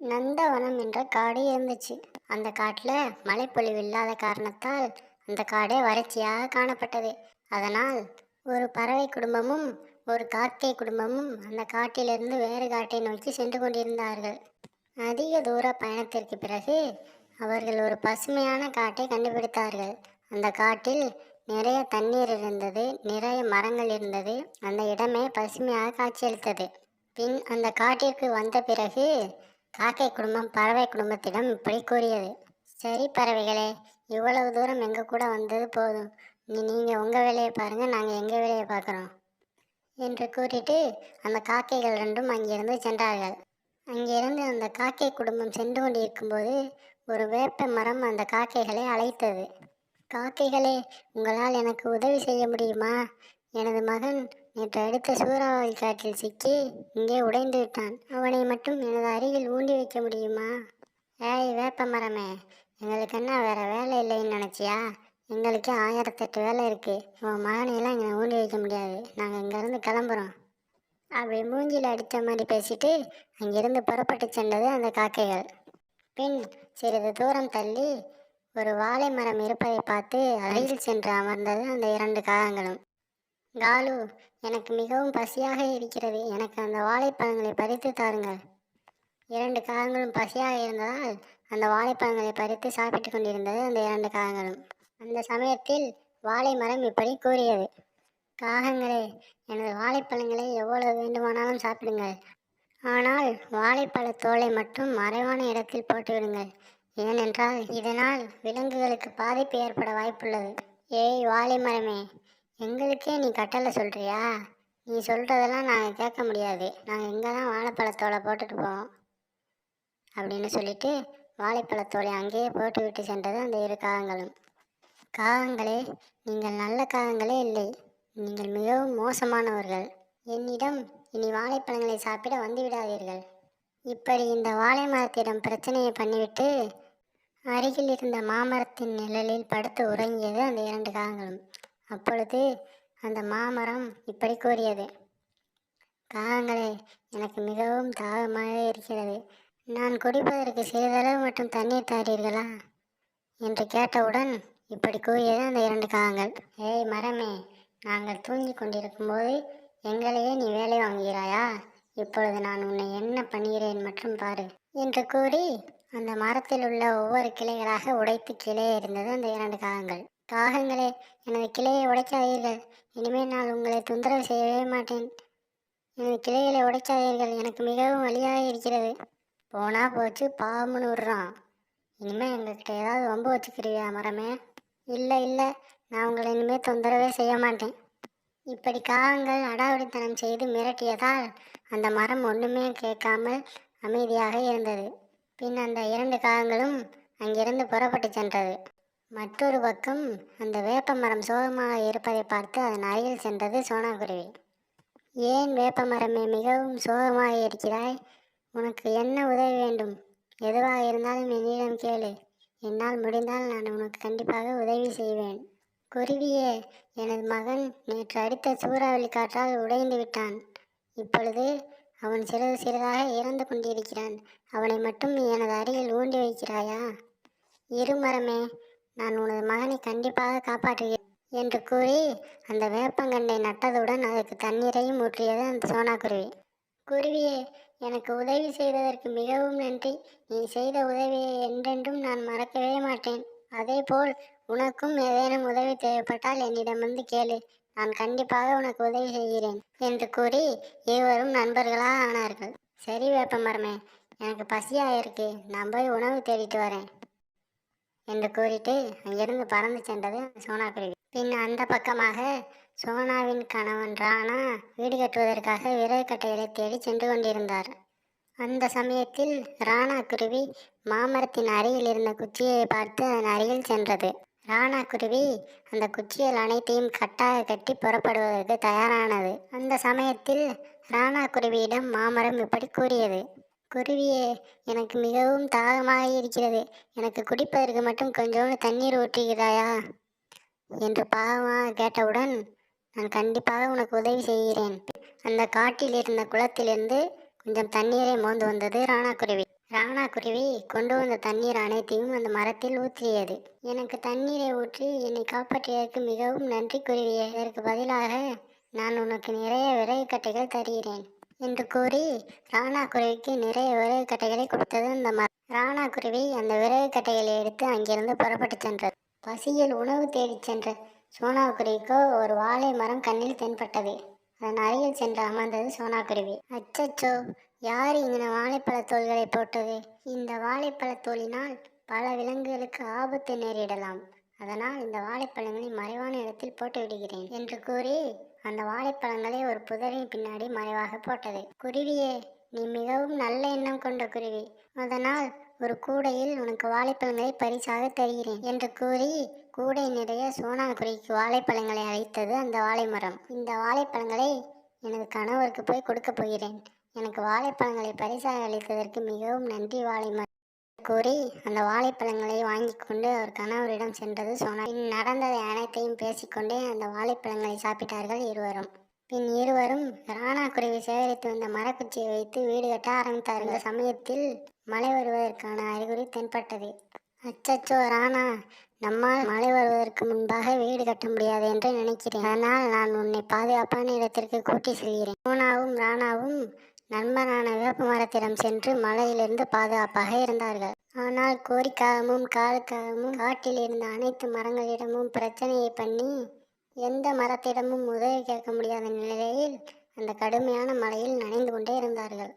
நந்தவனம் என்ற காடு இருந்துச்சு. அந்த காட்டில் மழைப்பொழிவு இல்லாத காரணத்தால் அந்த காடே வறட்சியாக காணப்பட்டது. அதனால் ஒரு பறவை குடும்பமும் ஒரு காக்கை குடும்பமும் அந்த காட்டிலிருந்து வேறு காட்டை நோக்கி சென்று கொண்டிருந்தார்கள். அதிக தூர பயணத்திற்கு பிறகு அவர்கள் ஒரு பசுமையான காட்டை கண்டுபிடித்தார்கள். அந்த காட்டில் நிறைய தண்ணீர் இருந்தது நிறைய மரங்கள் இருந்தது. அந்த இடமே பசுமையாக காட்சியளித்தது. பின் அந்த காட்டிற்கு வந்த பிறகு காக்கை குடும்பம் பறவை குடும்பத்திடம் இப்படி கூறியது. சரி பறவைகளே இவ்வளவு தூரம் எங்கள் கூட வந்தது போதும். நீ நீங்கள் உங்கள் வேலையை பாருங்கள் நாங்கள் எங்கள் வேலையை பார்க்குறோம் என்று கூறிட்டு அந்த காக்கைகள் ரெண்டும் அங்கிருந்து சென்றார்கள். அங்கிருந்து அந்த காக்கை குடும்பம் சென்று கொண்டிருக்கும்போது ஒரு வேப்ப மரம் அந்த காக்கைகளை அழைத்தது. காக்கைகளே உங்களால் எனக்கு உதவி செய்ய முடியுமா? எனது மகன் நேற்று அடுத்த சூறாவளி காற்றில் சிக்கி இங்கே உடைந்து விட்டான். அவனை மட்டும் எனது அருகில் ஊண்டி வைக்க முடியுமா? ஏய் வேப்ப மரமே எங்களுக்கு என்ன வேற வேலை இல்லைன்னு நினச்சியா? எங்களுக்கு ஆயிரத்தெட்டு வேலை இருக்குது உன் மகனையெல்லாம் இங்கே ஊண்டி வைக்க முடியாது. நாங்கள் இங்கேருந்து கிளம்புறோம். அப்படி மூஞ்சியில் அடித்த மாதிரி பேசிட்டு அங்கிருந்து புறப்பட்டு சென்றது அந்த காக்கைகள். பின் சிறிது தூரம் தள்ளி ஒரு வாழை மரம் இருப்பதை பார்த்து அருகில் சென்று அமர்ந்தது அந்த இரண்டு காகங்களும். காலு எனக்கு மிகவும் பசியாக இருக்கிறது. எனக்கு அந்த வாழைப்பழங்களை பறித்து தாருங்கள். இரண்டு காகங்களும் பசியாக இருந்ததால் அந்த வாழைப்பழங்களை பறித்து சாப்பிட்டு கொண்டிருந்தது அந்த இரண்டு காகங்களும் அந்த சமயத்தில் வாழை மரம் இப்படி கூறியது. காகங்களே எனது வாழைப்பழங்களை எவ்வளவு வேண்டுமானாலும் சாப்பிடுங்கள். ஆனால் வாழைப்பழ தோலை மட்டும் மறைவான இடத்தில் போட்டுவிடுங்கள். ஏனென்றால் இதனால் விலங்குகளுக்கு பாதிப்பு ஏற்பட வாய்ப்புள்ளது. ஏய் வாழை மரமே எங்களுக்கே நீ கட்டளை சொல்கிறியா நீ சொல்கிறதெல்லாம் நாங்கள் கேட்க முடியாது. நாங்கள் இங்கே தான் வாழைப்பழத்தோலை போட்டுட்டு போவோம். அப்படின்னு சொல்லிட்டு வாழைப்பழத்தோலை அங்கேயே போட்டு விட்டு சென்றது அந்த இரு காகங்களும். காகங்களே நீங்கள் நல்ல காகங்களே இல்லை. நீங்கள் மிகவும் மோசமானவர்கள். என்னிடம் இனி வாழைப்பழங்களை சாப்பிட வந்து விடாதீர்கள். இப்படி இந்த வாழை மரத்திடம் பிரச்சனையை பண்ணிவிட்டு அருகில் இருந்த மாமரத்தின் நிழலில் படுத்து உறங்கியது அந்த இரண்டு காகங்களும். அப்பொழுது அந்த மாமரம் இப்படி கூறியது. காகங்களே எனக்கு மிகவும் தாகமாக இருக்கிறது. நான் குடிப்பதற்கு சிறிதளவு மட்டும் தண்ணீர் தாரீர்களா? என்று கேட்டவுடன் இப்படி கூறியது அந்த இரண்டு காகங்கள். ஏய் மரமே நாங்கள் தூங்கி கொண்டிருக்கும்போது எங்களையே நீ வேலை வாங்குகிறாயா? இப்பொழுது நான் உன்னை என்ன பண்ணுகிறேன் மற்றும் பாரு. என்று கூறி அந்த மரத்தில் உள்ள ஒவ்வொரு கிளைகளாக உடைத்து கீழே இருந்தது அந்த இரண்டு காகங்கள். காகங்களே எனது கிளையை உடைக்காதீர்கள். இனிமேல் நான் உங்களை தொந்தரவு செய்யவே மாட்டேன். எனது கிளைகளை உடைக்காதீர்கள். எனக்கு மிகவும் வலியாக இருக்கிறது. போனால் போச்சு பாவம்னு விடுறான். இனிமேல் எங்ககிட்ட ஏதாவது வம்பு வச்சுக்கிறியா மரமே? இல்லை இல்லை. நான் உங்களை இனிமேல் தொந்தரவே செய்ய மாட்டேன். இப்படி காகங்கள் அடாவடித்தனம் செய்து மிரட்டியதால் அந்த மரம் ஒன்றுமே கேட்காமல் அமைதியாக இருந்தது. பின் அந்த இரண்டு காகங்களும் அங்கிருந்து புறப்பட்டு சென்றது. மற்றொரு பக்கம் அந்த வேப்ப மரம் சோகமாக இருப்பதை பார்த்து அதன் அருகில் சென்றது சோனாக்குருவி. ஏன் வேப்ப மரமே மிகவும் சோகமாக இருக்கிறாய்? உனக்கு என்ன உதவி வேண்டும்? எதுவாக இருந்தாலும் என்னிடம் கேளு. என்னால் முடிந்தால் நான் உனக்கு கண்டிப்பாக உதவி செய்வேன். குருவியே எனது மகன் நேற்று அடித்த சூறாவளி காற்றால் உடைந்து விட்டான். இப்பொழுது அவன் சிறிது சிறிதாக இறந்து கொண்டிருக்கிறான். அவனை மட்டும் எனது அருகில் ஊண்டி வைக்கிறாயா? இருமரமே நான் உனது மகனை கண்டிப்பாக காப்பாற்றுகிறேன் என்று கூறி அந்த வேப்பங்கண்டை நட்டதுடன் அதற்கு தண்ணீரையும் ஊற்றியது அந்த சோனாக்குருவி. குருவியே எனக்கு உதவி செய்ததற்கு மிகவும் நன்றி. நீ செய்த உதவியை என்றென்றும் நான் மறக்கவே மாட்டேன். அதேபோல் உனக்கும் ஏதேனும் உதவி தேவைப்பட்டால் என்னிடம் வந்து கேளு. நான் கண்டிப்பாக உனக்கு உதவி செய்கிறேன் என்று கூறி இருவரும் நண்பர்களாக ஆனார்கள். சரி வேப்பமரமே எனக்கு பசியாக இருக்கு நான் போய் உணவு தேடிட்டு வரேன். என்று கூறிட்டு அங்கிருந்து பறந்து சென்றது சோனாக்குருவி பின் அந்த பக்கமாக சோனாவின் கணவன் ராணா வீடு கட்டுவதற்காக விறகு கட்டைகளை தேடி சென்று கொண்டிருந்தார். அந்த சமயத்தில் ராணா குருவி மாமரத்தின் அருகில் இருந்த குச்சியை பார்த்து அதன் அருகில் சென்றது. ராணா குருவி அந்த குச்சிகள் அனைத்தையும் கட்டாக கட்டி புறப்படுவதற்கு தயாரானது. அந்த சமயத்தில் ராணா குருவியிடம் மாமரம் இப்படி கூறியது. குருவியே எனக்கு மிகவும் தாகமாக இருக்கிறது எனக்கு குடிப்பதற்கு மட்டும் கொஞ்சோண்டு தண்ணீர் ஊற்றுகிறாயா என்று பாவமாக கேட்டவுடன் நான் கண்டிப்பாக உனக்கு உதவி செய்கிறேன். அந்த காட்டில் இருந்த குளத்திலிருந்து கொஞ்சம் தண்ணீரை மோந்து வந்தது ராணா குருவி. ராணா குருவி கொண்டு வந்த தண்ணீர் அனைத்தையும் அந்த மரத்தில் ஊற்றியது. எனக்கு தண்ணீரை ஊற்றி என்னை காப்பாற்றியதற்கு மிகவும் நன்றி குருவியே. இதற்கு பதிலாக நான் உனக்கு நிறைய விறகு கட்டைகள் தருகிறேன். என்று கூறி ராணா குருவிக்கு நிறைய விறகு கட்டைகளை கொடுத்தது அந்த மரம் ராணா குருவி அந்த விறகு கட்டைகளை எடுத்து அங்கிருந்து புறப்பட்டு சென்றது. பசியில் உணவு தேடிச் சென்ற சோனா குருவிக்கோ ஒரு வாழை மரம் கண்ணில் தென்பட்டது. அதன் அருகில் சென்று அமர்ந்தது சோனா குருவி. அச்சச்சோ யார் இங்கே வாழைப்பழ தோள்களை போட்டது? இந்த வாழைப்பழ தோலினால் பல விலங்குகளுக்கு ஆபத்து நேரிடலாம். அதனால் இந்த வாழைப்பழங்களை மறைவான இடத்தில் போட்டு விடுகிறேன் என்று கூறி அந்த வாழைப்பழங்களை ஒரு புதரின் பின்னாடி மறைவாக போட்டது. குருவியே நீ மிகவும் நல்ல எண்ணம் கொண்ட குருவி. அதனால் ஒரு கூடையில் உனக்கு வாழைப்பழங்களை பரிசாக தருகிறேன் என்று கூறி கூடை நிறைய சோனா வாழைப்பழங்களை அழைத்தது அந்த வாழைமரம் இந்த வாழைப்பழங்களை எனது கணவருக்கு போய் கொடுக்கப் போகிறேன். எனக்கு வாழைப்பழங்களை பரிசாக அளித்ததற்கு மிகவும் நன்றி வாழைமரம் கூறி அந்த வாழைப்பழங்களை வாங்கி கொண்டு அவர் கணவரிடம் சென்றது சோனா பின் நடந்ததை அனைத்தையும் பேசிக்கொண்டே அந்த வாழைப்பழங்களை சாப்பிட்டார்கள் இருவரும். பின் இருவரும் ராணா குருவி சேகரித்து வந்த மரக்குச்சியை வைத்து வீடு கட்ட ஆரம்பித்தார்கள். இந்த சமயத்தில் மழை வருவதற்கான அறிகுறி தென்பட்டது. அச்சச்சோ ராணா நம்மால் மழை வருவதற்கு முன்பாக வீடு கட்ட முடியாது என்று நினைக்கிறேன். ஆனால் நான் உன்னை பாதுகாப்பான இடத்திற்கு கூட்டி செல்கிறேன். சோனாவும் ராணாவும் நண்பனான வேப்பமரத்திடம் சென்று மலையிலிருந்து பாதுகாப்பாக இருந்தார்கள். ஆனால் கோரிக்காகவும் காலுக்காகவும் காட்டில் இருந்த அனைத்து மரங்களிடமும் பிரச்சனையை பண்ணி எந்த மரத்திடமும் உதவி கேட்க முடியாத நிலையில் அந்த கடுமையான மழையில் நனைந்து கொண்டே இருந்தார்கள்.